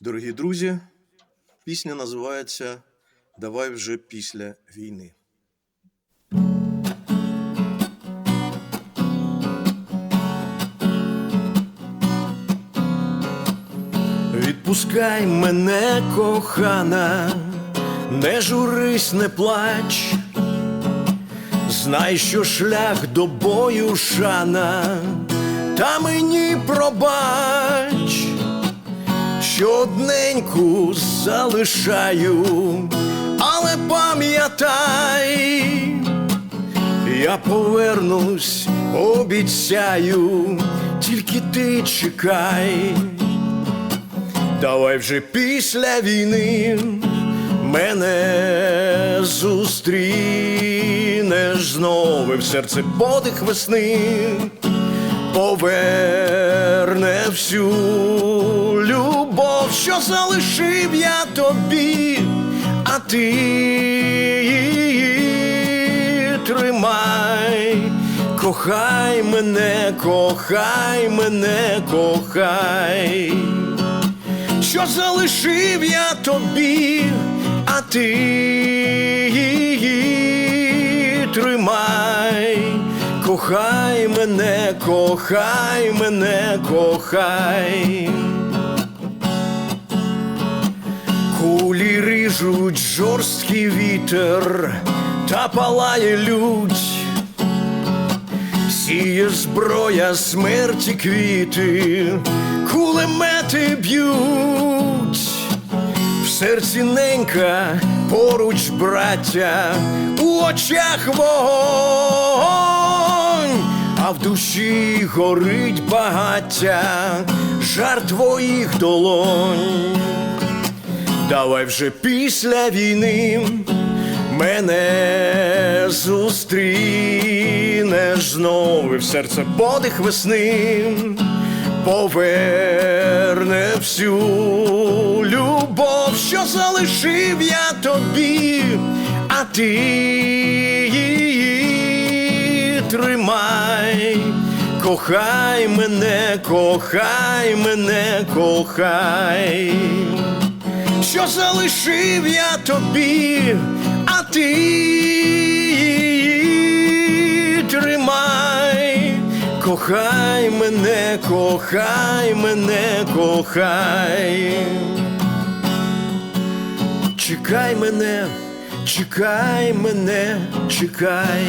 Дорогі друзі, пісня називається Давай вже після війни. Відпускай мене, кохана, не журись, не плач. Знай, що шлях до бою шана, та мені пробач, що одненьку залишаю, але пам'ятай, я повернусь, обіцяю, тільки ти чекай. Давай вже після війни мене зустрінеш знову в серце подих весни, поверне всю що залишив я тобі, а ти тримай. Кохай мене, кохай мене, кохай що залишив я тобі, а ти тримай, кохай мене, кохай мене, кохай. Кулі жорсткий вітер та палає лють. Сіє зброя смерті квіти, кулемети б'ють, в серці ненька поруч браття, у очах вогонь, а в душі горить багаття, жар твоїх долонь. Давай вже після війни мене зустрінеш знову. В серце подих весни, поверне всю любов, що залишив я тобі, а ти її тримай. Кохай мене, кохай мене, кохай що залишив я тобі, а ти її тримай, кохай мене, кохай мене, кохай. Чекай мене, чекай мене, чекай.